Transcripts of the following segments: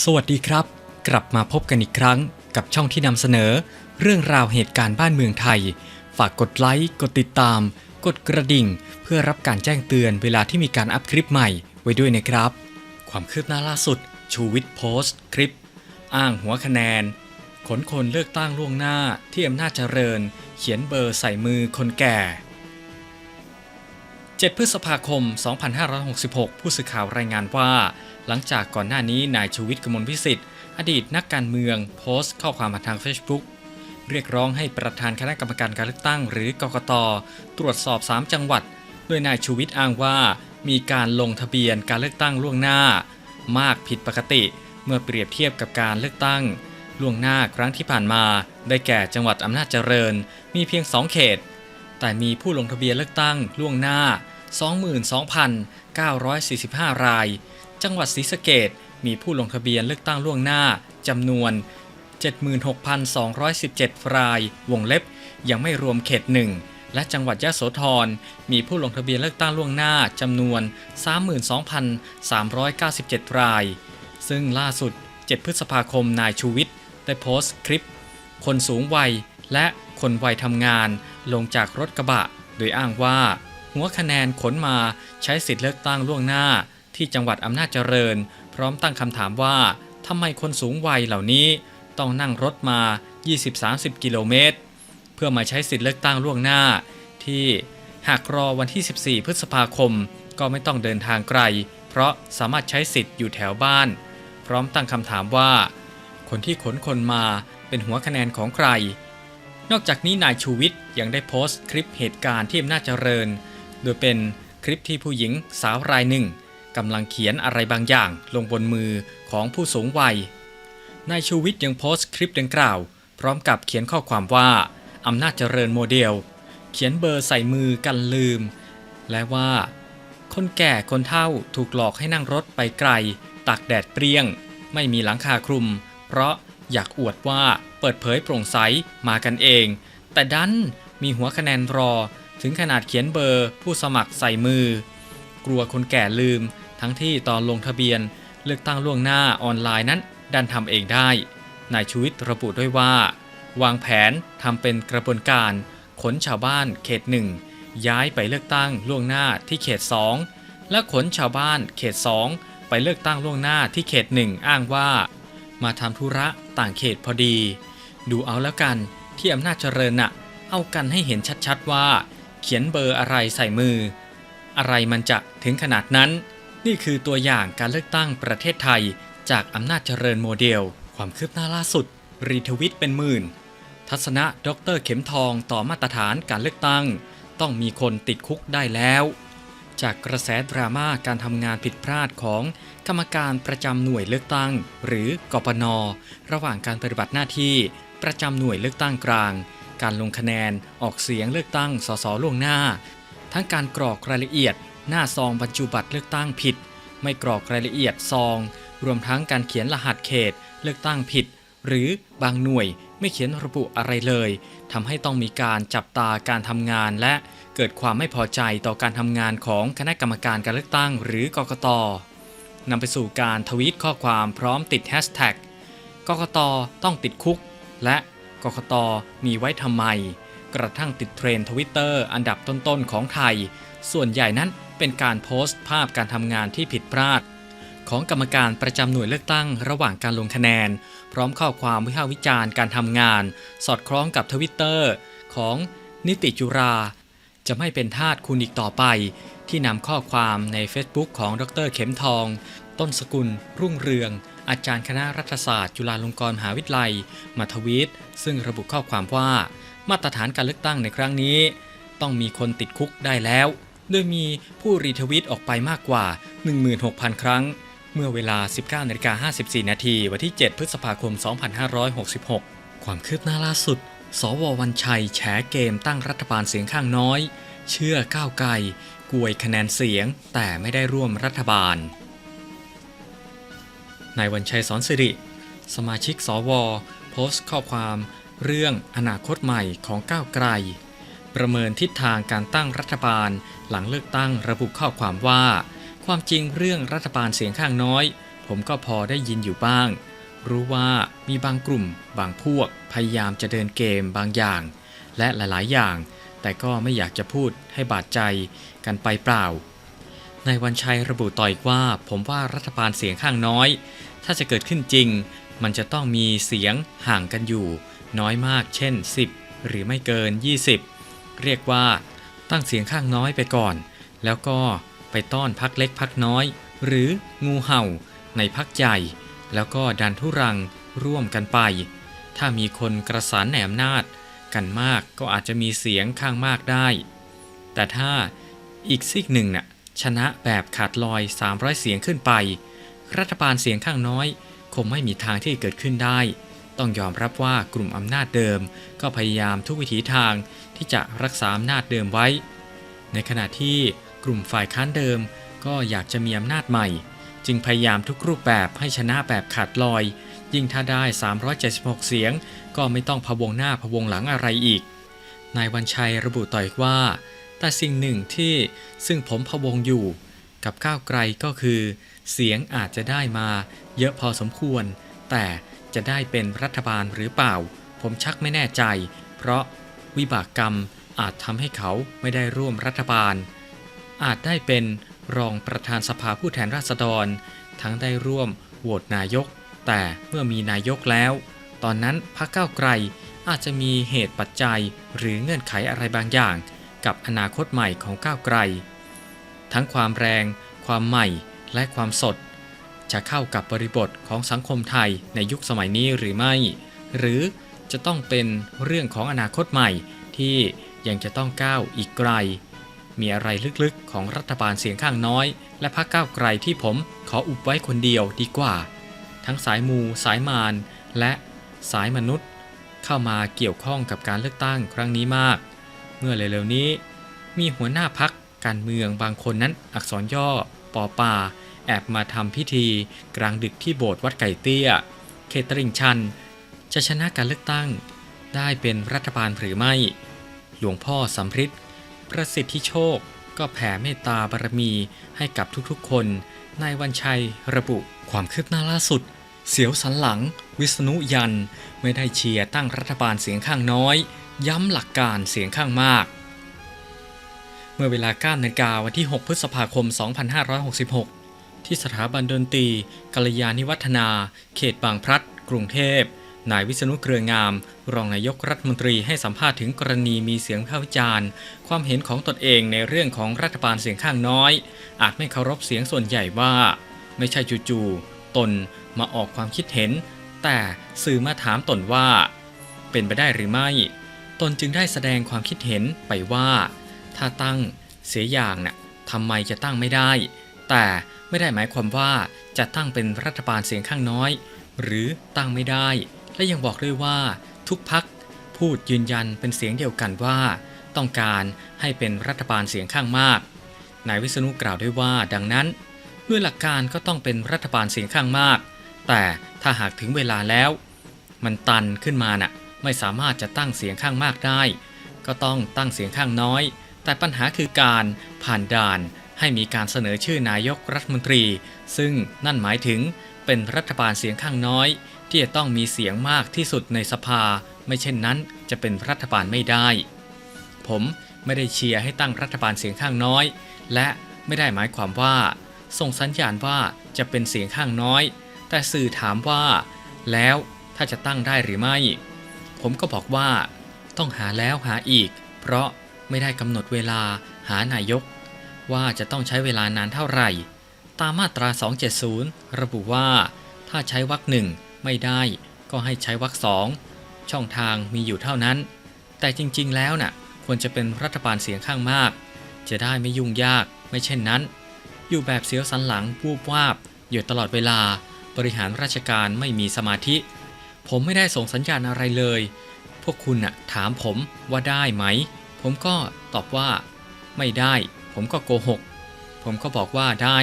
สวัสดีครับ กลับมาพบกันอีกครั้งกับช่องที่นำเสนอ เรื่องราวเหตุการณ์บ้านเมืองไทย ฝากกดไลค์ กดติดตาม กดกระดิ่ง เพื่อรับการแจ้งเตือนเวลาที่มีการอัพคลิปใหม่ไว้ด้วยนะครับ ความคืบหน้าล่าสุด ชูวิทย์โพสต์คลิป อ้างหัวคะแนน ขนคนเลือกตั้งล่วงหน้าที่อำนาจเจริญ เขียนเบอร์ใส่มือคนแก่ 7 พฤษภาคม 2566 ผู้สื่อข่าวรายงานว่า หลังจากก่อนหน้านี้นายชูวิทย์กมลวิสิทธิ์ อดีตนักการเมืองโพสต์ข้อความผ่านทาง Facebook เรียกร้องให้ประธานคณะกรรมการการเลือกตั้งหรือกกตตรวจสอบ 3 จังหวัด โดยนายชูวิทย์อ้างว่า มีการลงทะเบียนการเลือกตั้งล่วงหน้า มากผิดปกติเมื่อเปรียบเทียบกับการเลือกตั้ง ล่วงหน้าครั้งที่ผ่านมา ได้แก่จังหวัดอำนาจเจริญ มีเพียง 2 เขต แต่มีผู้ลงทะเบียนเลือกตั้งล่วงหน้า 22,945 ราย จังหวัดศรีสะเกดมีผู้ลงทะเบียนเลือกตั้งล่วงหน้าจำนวน 76,217 ราย วงเล็บ ยังไม่รวมเขตหนึ่งและจังหวัดยะโสธรมีผู้ลงทะเบียนเลือกตั้งล่วงหน้าจำนวน 32,397 ราย ซึ่งล่าสุด 7 พฤษภาคมนายชูวิทย์ได้โพสต์คลิป คนสูงวัยและคนวัยทำงานลงจากรถกระบะ โดยอ้างว่า หัวคะแนนขนมาใช้สิทธิ์เลือกตั้งล่วงหน้า ที่จังหวัดอำนาจเจริญ พร้อมตั้งคำถามว่าทำไมคนสูงวัยเหล่านี้ ต้องนั่งรถมา 20-30 กิโลเมตร เพื่อมาใช้สิทธิ์เลือกตั้งล่วงหน้า ที่หากรอวันที่ 14 พฤษภาคม ก็ไม่ต้องเดินทางไกล เพราะสามารถใช้สิทธิ์อยู่แถวบ้าน พร้อมตั้งคำถามว่า คนที่ขนคนมาเป็นหัวคะแนนของใครนอกจากนี้นายชูวิทย์ยังได้โพสต์คลิปเหตุการณ์ที่อำนาจเจริญ โดยเป็นคลิปที่ผู้หญิงสาวรายหนึ่งกำลังเขียนอะไรบางอย่างลงบนมือของผู้สูงวัย นายชูวิทย์ยังโพสต์คลิปดังกล่าว พร้อมกับเขียนข้อความว่าอำนาจเจริญโมเดล เขียนเบอร์ใส่มือกันลืม และว่า คนแก่คนเฒ่าถูกหลอกให้นั่งรถไปไกลตากแดดเปรี้ยง ไม่มีหลังคาคลุม เพราะอยากอวดว่าเปิดเผยโปร่งใสมากันเอง แต่ดันมีหัวคะแนนรอ ถึงขนาดเขียนเบอร์ผู้สมัครใส่มือ กลัวคนแก่ลืม ทั้งที่ตอนลงทะเบียนเลือกตั้งล่วงหน้าออนไลน์นั้น ดันทำเองได้ นายชูวิทย์ระบุด้วยว่า วางแผนทำเป็นกระบวนการขนชาวบ้านเขตหนึ่งย้ายไปเลือกตั้งล่วงหน้าที่เขต 2 และขนชาวบ้านเขต 2 ไปเลือกตั้งล่วงหน้าที่เขตหนึ่งอ้างว่า มาทำธุระต่างเขตพอดี ดูเอาแล้วกันที่อำนาจเจริญน่ะ เอากันให้เห็นชัดๆว่า เขียนเบอร์อะไรใส่มือ อะไรมันจะถึงขนาดนั้น นี่คือตัวอย่างการเลือกตั้งประเทศไทย จากอำนาจเจริญโมเดล ความคืบหน้าล่าสุด รีทวิตเป็นหมื่น ทัศนะดรเข็มทองต่อมาตรฐานการเลือกตั้ง ต้องมีคนติดคุกได้แล้ว จากกระแสดราม่าการทำงานผิดพลาดของกรรมการประจำหน่วยเลือกตั้ง หรือกปนระหว่างการปฏิบัติหน้าที่ประจำหน่วยเลือกตั้งกลาง การลงคะแนนออกเสียงเลือกตั้งสสล่วงหน้า ทั้งการกรอกรายละเอียด หน้าซองบรรจุบัตรเลือกตั้งผิด ไม่กรอกรายละเอียดซอง รวมทั้งการเขียนรหัสเขต เลือกตั้งผิด หรือบางหน่วยไม่เขียนระบุอะไรเลยทำให้ต้องมีการจับตาการทำงานและเกิดความไม่พอใจต่อการทำงานของคณะกรรมการการเลือกตั้งหรือกกตนำไปสู่การทวีตข้อความพร้อมติดแฮชแท็กกกตต้องติดคุก และ กกตมีไว้ทำไม กระทั่งติดเทรนทวิตเตอร์อันดับต้นๆของไทย ส่วนใหญ่นั้นเป็นการโพสต์ภาพการทำงานที่ผิดพลาด ของกรรมการประจำหน่วยเลือกตั้งระหว่างการลงคะแนน พร้อมข้อความวิพากษ์วิจารณ์การทำงาน สอดคล้องกับทวิตเตอร์ของนิติจุรา จะไม่เป็นทาสคุณอีกต่อไป ที่นำข้อความใน Facebook ของดรเข็มทอง ต้นสกุล รุ่งเรือง อาจารย์คณะรัฐศาสตร์ จุฬาลงกรณ์มหาวิทยาลัยมาทวีตซึ่งระบุข้อความว่า มาตรฐานการเลือกตั้งในครั้งนี้ ต้องมีคนติดคุกได้แล้ว โดยมีผู้รีทวิตออกไปมากกว่า 16,000 ครั้ง เมื่อเวลา 19นาฬิกา54 นาทีวันที่ 7 พฤษภาคม 2566 ความคืบหน้าล่าสุด สววันชัยแฉเกมตั้งรัฐบาลเสียงข้างน้อย เชื่อก้าวไกลกวยคะแนนเสียงแต่ไม่ได้ร่วมรัฐบาล นายวันชัยสอนสิริ สมาชิกสว โพสต์ข้อความเรื่องอนาคตใหม่ของก้าวไกล ประเมินทิศทางการตั้งรัฐบาลหลังเลือกตั้งระบุข้อความว่า ความจริงเรื่องรัฐบาลเสียงข้างน้อย ผมก็พอได้ยินอยู่บ้าง รู้ว่ามีบางกลุ่ม บางพวกพยายามจะเดินเกมบางอย่าง และหลายๆ อย่าง แต่ก็ไม่อยากจะพูดให้บาดใจกันไปเปล่า นายวันชัยระบุต่ออีกว่า ผมว่ารัฐบาลเสียงข้างน้อย ถ้าจะเกิดขึ้นจริง มันจะต้องมีเสียงห่างกันอยู่ น้อยมาก เช่น 10 หรือไม่เกิน 20 เรียกว่า ตั้งเสียงข้างน้อยไปก่อน แล้วก็ไปต้อนพักเล็กพักน้อย หรืองูเห่า ในพักใหญ่ แล้วก็ดันทุรังร่วมกันไป ถ้ามีคนกระสานแหนมนาจกันมากก็อาจจะมีเสียงข้างมากได้ แต่ถ้าอีกซีกหนึ่งน่ะ ชนะแบบขาดลอย 300 เสียงขึ้นไป รัฐบาลเสียงข้างน้อย คงไม่มีทางที่เกิดขึ้นได้ ต้องยอมรับว่ากลุ่มอำนาจเดิม ก็พยายามทุกวิถีทางที่จะรักษาอำนาจเดิมไว้ ในขณะที่กลุ่มฝ่ายค้านเดิม ก็อยากจะมีอำนาจใหม่ จึงพยายามทุกรูปแบบให้ชนะแบบขาดลอย ยิ่งถ้าได้ 376 เสียง ก็ไม่ต้องพะวงหน้าพะวงหลังอะไรอีกนายวันชัยระบุต่ออีกว่า แต่สิ่งหนึ่งที่ซึ่งผมพะวงอยู่กับก้าวไกลก็คือ เสียงอาจจะได้มาเยอะพอสมควร แต่จะได้เป็นรัฐบาลหรือเปล่า ผมชักไม่แน่ใจ เพราะวิบากกรรมอาจทำให้เขาไม่ได้ร่วมรัฐบาล อาจได้เป็นรองประธานสภาผู้แทนราษฎร ทั้งได้ร่วมโหวตนายก แต่เมื่อมีนายกแล้ว ตอนนั้นพรรคก้าวไกลอาจจะมีเหตุปัจจัยหรือเงื่อนไขอะไรบางอย่าง กับอนาคตใหม่ของก้าวไกล ทั้งความแรง ความใหม่และความสด จะเข้ากับบริบทของสังคมไทยในยุคสมัยนี้หรือไม่ หรือจะต้องเป็นเรื่องของอนาคตใหม่ที่ยังจะต้องก้าวอีกไกล มีอะไรลึกๆของรัฐบาลเสียงข้างน้อย และพรรคก้าวไกลที่ผมขออุบไว้คนเดียวดีกว่า ทั้งสายมู สายมารและสายมนุษย์ เข้ามาเกี่ยวข้องกับการเลือกตั้งครั้งนี้มาก เมื่อเร็วๆนี้ มีหัวหน้าพักการเมืองบางคนนั้นอักษรย่อปอปาแอบมาทำพิธี กลางดึกที่โบสถ์วัดไก่เตี้ยเขตตลิ่งชัน จะชนะการเลือกตั้ง ได้เป็นรัฐบาลหรือไม่ หลวงพ่อสำริดประสิทธิโชคก็แผ่เมตตาบารมีให้กับทุกๆ คน นายวันชัยระบุความคืบหน้าล่าสุด เสียวสันหลัง วิษณุยัน ไม่ได้เชียร์ตั้งรัฐบาลเสียงข้างน้อย ย้ำหลักการเสียงข้างมาก เมื่อเวลา9นาฬิกาวันที่ 6 พฤษภาคม 2566 ที่สถาบันดนตรีกัลยาณิวัฒนา เขตบางพลัด กรุงเทพ นายวิษณุเครืองาม รองนายกรัฐมนตรีให้สัมภาษณ์ถึงกรณีมีเสียงวิพาวิจารณ์ ความเห็นของตนเองในเรื่องของรัฐบาลเสียงข้างน้อย อาจไม่เคารพเสียงส่วนใหญ่ว่า ไม่ใช่จู่ๆตนมาออกความคิดเห็น แต่สื่อมาถามตนว่า เป็นไปได้หรือไม่ ตนจึงได้แสดงความคิดเห็นไปว่า ถ้าตั้งเสียอย่างน่ะทำไมจะตั้งไม่ได้ แต่ไม่ได้หมายความว่าจะตั้งเป็นรัฐบาลเสียงข้างน้อย หรือตั้งไม่ได้ และยังบอกด้วยว่าทุกพักพูดยืนยันเป็นเสียงเดียวกันว่า ต้องการให้เป็นรัฐบาลเสียงข้างมาก นายวิษณุกล่าวด้วยว่าดังนั้น ด้วยหลักการก็ต้องเป็นรัฐบาลเสียงข้างมาก แต่ถ้าหากถึงเวลาแล้ว มันตันขึ้นมาน่ะ ไม่สามารถจะตั้งเสียงข้างมากได้ ก็ต้องตั้งเสียงข้างน้อย แต่ปัญหาคือการผ่านด่านให้มีการเสนอชื่อนายกรัฐมนตรี ซึ่งนั่นหมายถึงเป็นรัฐบาลเสียงข้างน้อย ที่จะต้องมีเสียงมากที่สุดในสภา ไม่เช่นนั้นจะเป็นรัฐบาลไม่ได้ ผมไม่ได้เชียร์ให้ตั้งรัฐบาลเสียงข้างน้อย และไม่ได้หมายความว่า ส่งสัญญาณว่าจะเป็นเสียงข้างน้อย แต่สื่อถามว่า แล้วถ้าจะตั้งได้หรือไม่ ผมก็บอกว่า ต้องหาแล้วหาอีก เพราะไม่ได้กำหนดเวลาหานายก ว่าจะต้องใช้เวลานานเท่าไหร่ ตามมาตรา 270 ระบุว่า ถ้าใช้วรรคหนึ่งไม่ได้ก็ให้ใช้วรรคสองช่องทางมีอยู่เท่านั้น แต่จริงๆแล้วน่ะควรจะเป็นรัฐบาลเสียงข้างมาก จะได้ไม่ยุ่งยากไม่เช่นนั้น อยู่แบบเสียวสันหลังวูบวาบอยู่ตลอดเวลาบริหารราชการไม่มีสมาธิ ผมไม่ได้ส่งสัญญาณอะไรเลย พวกคุณน่ะถามผมว่าได้ไหม ผมก็ตอบว่า ไม่ได้ ผมก็โกหก ผมก็บอกว่าได้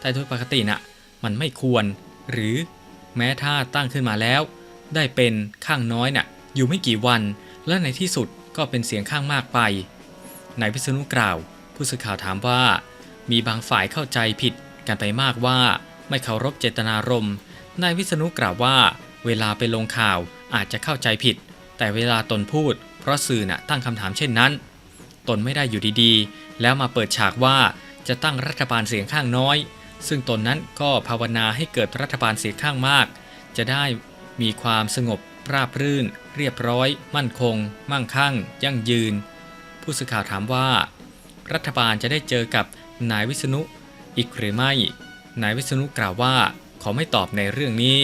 แต่โดยปกติน่ะ มันไม่ควร หรือแม้ถ้าตั้งขึ้นมาแล้ว ได้เป็นข้างน้อยน่ะ อยู่ไม่กี่วัน และในที่สุดก็เป็นเสียงข้างมากไป นายพิษณุกล่าว ผู้สื่อข่าวถามว่า มีบางฝ่ายเข้าใจผิดกันไปมากว่า ไม่เคารพเจตนารมณ์นายวิษณุกล่าวว่า เวลาไปลงข่าวอาจจะเข้าใจผิด แต่เวลาตนพูด เพราะสื่อน่ะตั้งคำถามเช่นนั้น ตนไม่ได้อยู่ดีๆ แล้วมาเปิดฉากว่าจะตั้งรัฐบาลเสียงข้างน้อย ซึ่งตนนั้นก็ภาวนาให้เกิดรัฐบาลเสียงข้างมาก จะได้มีความสงบราบรื่น เรียบร้อย มั่นคง มั่งคั่ง ยั่งยืน ผู้สื่อข่าวถามว่า รัฐบาลจะได้เจอกับนายวิษณุอีกหรือไม่ นายวิษณุกล่าวว่าขอไม่ตอบในเรื่องนี้